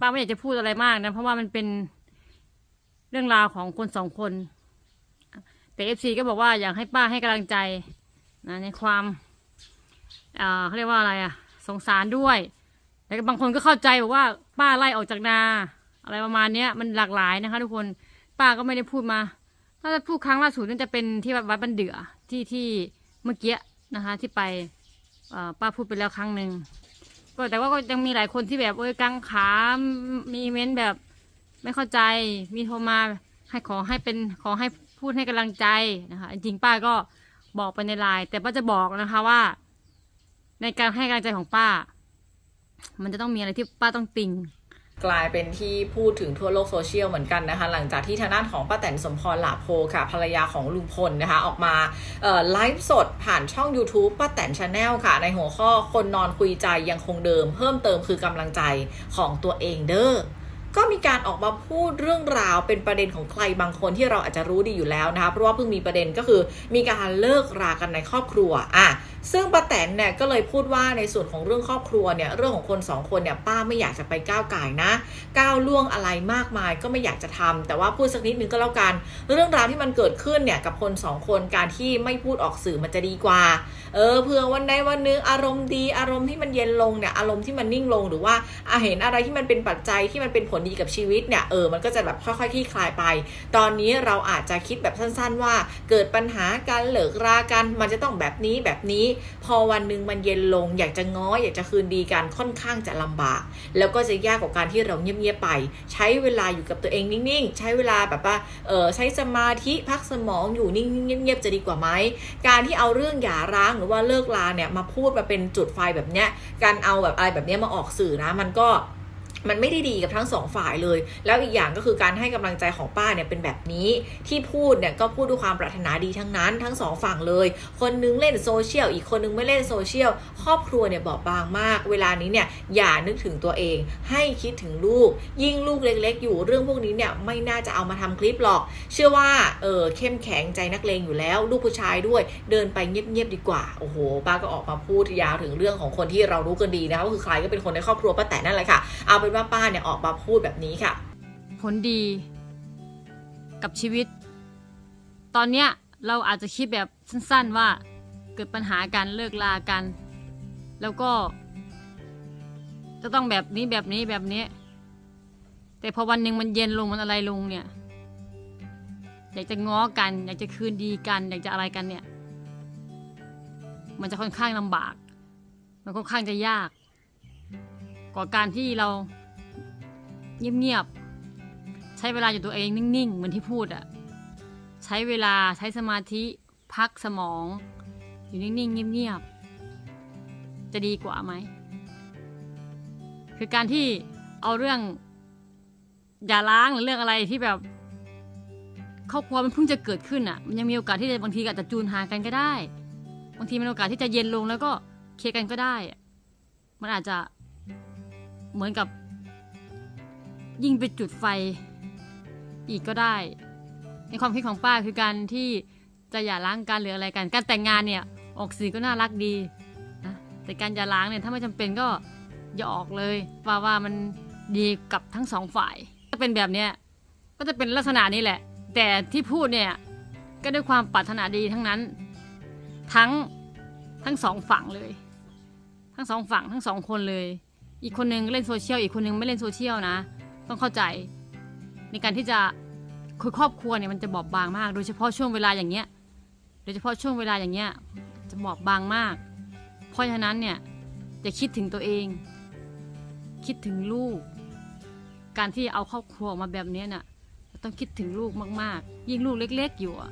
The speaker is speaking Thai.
ป้าไม่อยากจะพูดอะไรมากนะเพราะว่ามันเป็นเรื่องราวของคนสองคน แต่เอฟซีก็บอกว่าอยากให้ป้าให้กำลังใจนะในความอ่าเขาเรียกว่าอะไรอะสงสารด้วยแต่บางคนก็เข้าใจบอกว่าป้าไล่ออกจากนา อะไรประมาณเนี้ยมันหลากหลายนะคะ ทุกคนป้าก็ไม่ได้พูดมาถ้าจะพูดครั้งล่าสุดนั่นจะเป็นที่วัดบันเดือที่ที่เมื่อกี้นะคะ ที่ไปป้าพูดไปแล้วครั้งหนึ่ง ก็แต่ว่าก็ยังมีหลายคนที่แบบเอ้ยกังขา มีเม้นต์แบบ ไม่เข้าใจ มีโทรมาให้ขอให้เป็นขอให้พูดให้กำลังใจนะคะ จริงป้าก็บอกไปในไลน์แต่ป้าจะบอกนะคะว่า ในการให้กำลังใจของป้า มันจะต้องมีอะไรที่ป้าต้องติง กลายเป็นที่พูดถึงทั่วโลกโซเชียลเหมือนกันนะคะ หลังจากที่ทางด้านของป้าแตนสมพรหลาโพค่ะ ภรรยาของลุงพลนะคะ ออกมาไลฟ์สดผ่านช่อง YouTube ป้าแตนชาแนลค่ะ ในหัวข้อคนนอนคุยใจยังคงเดิม เพิ่มเติมคือกำลังใจของตัวเองเด้อ ก็มีการออกมาพูดเรื่องราวเป็นประเด็นของใครบางคนที่เราอาจจะรู้ดีอยู่แล้วนะคะเพราะว่าเพิ่งมีประเด็นก็คือมีการเลิกรากันในครอบครัวอะซึ่งป้าแตนเนี่ยก็เลยพูดว่าในส่วนของเรื่องครอบครัวเนี่ยเรื่องของคนสองคนเนี่ยป้าไม่อยากจะไปก้าวไก่นะ ก้าวล่วงอะไรมากมายก็ไม่อยากจะทำแต่ว่าพูดสักนิดนึงก็แล้วกัน เรื่องราวที่มันเกิดขึ้นเนี่ยกับคนสองคนการที่ไม่พูดออกสื่อมันจะดีกว่า เออเผื่อวันใดวันหนึงอารมณ์ดี อารมณ์ที่มันเย็นลงเนี่ยอารมณ์ที่มันนิ่งลงหรือว่าอาเห็นอะไรที่มันเป็นปัจจัยที่มันเป็นผลดีกับชีวิตเนี่ยเออมันก็จะแบบค่อยๆคลี่คลายไป ตอนนี้เราอาจจะคิดแบบสั้นๆ ว่าเกิดปัญหาการเลิกรากันมันจะต้องแบบนี้แบบนี้ พอวันหนึ่งมันเย็นลง อยากจะง้ออยากจะคืนดีกันค่อนข้างจะลำบาก แล้วก็จะยากกว่าการที่เราเงียบๆไป ใช้เวลาอยู่กับตัวเองนิ่งๆ ใช้เวลาแบบว่าเออใช้สมาธิพักสมองอยู่นิ่งๆเงียบๆจะดีกว่าไหมการที่เอาเรื่องหย่าร้างหรือว่าเลิกลาเนี่ยมาพูดมาเป็นจุดไฟแบบเนี้ยการเอาแบบอะไรแบบเนี้ยมาออกสื่อนะมันก็ มันไม่ได้ดีกับทั้งสองฝ่ายเลย แล้วอีกอย่างก็คือการให้กำลังใจของป้าเนี่ยเป็นแบบนี้ ที่พูดเนี่ยก็พูดด้วยความปรารถนาดีทั้งนั้นทั้งสองฝั่งเลย คนนึงเล่นโซเชียลอีกคนนึงไม่เล่นโซเชียล ครอบครัวเนี่ยบอบบางมาก เวลานี้เนี่ยอย่านึกถึงตัวเอง ให้คิดถึงลูก ยิ่งลูกเล็ก ๆ อยู่เรื่องพวกนี้เนี่ยไม่น่าจะเอามาทำคลิปหรอก เชื่อว่าเออเข้มแข็งใจนักเลงอยู่แล้ว ลูกผู้ชายด้วย เดินไปเงียบๆดีกว่า โอ้โห ป้าก็ออกมาพูดยาวถึงเรื่องของคนที่เรารู้กันดีนะคะก็คือใครก็เป็นคนในครอบครัวป้าแตนนั่นแหละค่ะเอาเป็นว่าป้าเนี่ยออกมาพูดแบบนี้ค่ะ ผลดี กับชีวิต ตอนเนี้ยเราอาจจะคิดแบบสั้นๆว่าเกิดปัญหาการเลิกลากัน แล้วก็ จะต้องแบบนี้แบบนี้แบบนี้ แต่พอวันหนึ่งมันเย็นลงมันอะไรลงเนี่ย อยากจะง้อกัน อยากจะคืนดีกัน อยากจะอะไรกันเนี่ย มันจะค่อนข้างลำบาก มันค่อนข้างจะยากกว่าการที่เรา เงียบๆ ใช้เวลาอยู่ตัวเองนิ่งๆ เหมือนที่พูดอะใช้เวลาใช้สมาธิพักสมอง อยู่นิ่งๆ เงียบๆ จะดีกว่าไหม คือการที่เอาเรื่อง อย่าล้างหรือเรื่องอะไรที่แบบครอบครัวมันเพิ่งจะเกิดขึ้นอะมันยังมีโอกาสที่จะบางทีก็อาจจะจูนหากันก็ได้ บางทีมันโอกาสที่จะเย็นลงแล้วก็เคลียร์กันก็ได้ มันอาจจะเหมือนกับ ยิ่งไปจุดไฟอีกก็ได้ ในความคิดของป้าคือการที่จะอย่าล้างกันหรืออะไรกัน การแต่งงานเนี่ยออกสื่อก็น่ารักดีนะแต่การอย่าล้างเนี่ยถ้าไม่จำเป็นก็อย่าออกเลยว่าว่ามันดีกับทั้งสองฝ่าย ถ้าเป็นแบบเนี้ยก็จะเป็นลักษณะนี้แหละ แต่ที่พูดเนี่ยก็ด้วยความปรารถนาดีทั้งนั้น ทั้งทั้งสองฝั่งเลย ทั้งสองฝั่งทั้งสองคนเลย อีกคนนึงเล่นโซเชียลอีกคนนึงไม่เล่นโซเชียลนะ ต้องเข้าใจ ในการที่จะคือครอบครัวเนี่ยมันจะบอบบางมาก โดยเฉพาะช่วงเวลาอย่างเงี้ย โดยเฉพาะช่วงเวลาอย่างเงี้ยจะบอบบางมาก เพราะฉะนั้นเนี่ยจะคิดถึงตัวเอง คิดถึงลูก การที่เอาครอบครัวมาแบบเนี้ยน่ะต้องคิดถึงลูกมากๆ ยิ่งลูกเล็ก ๆ อยู่อะ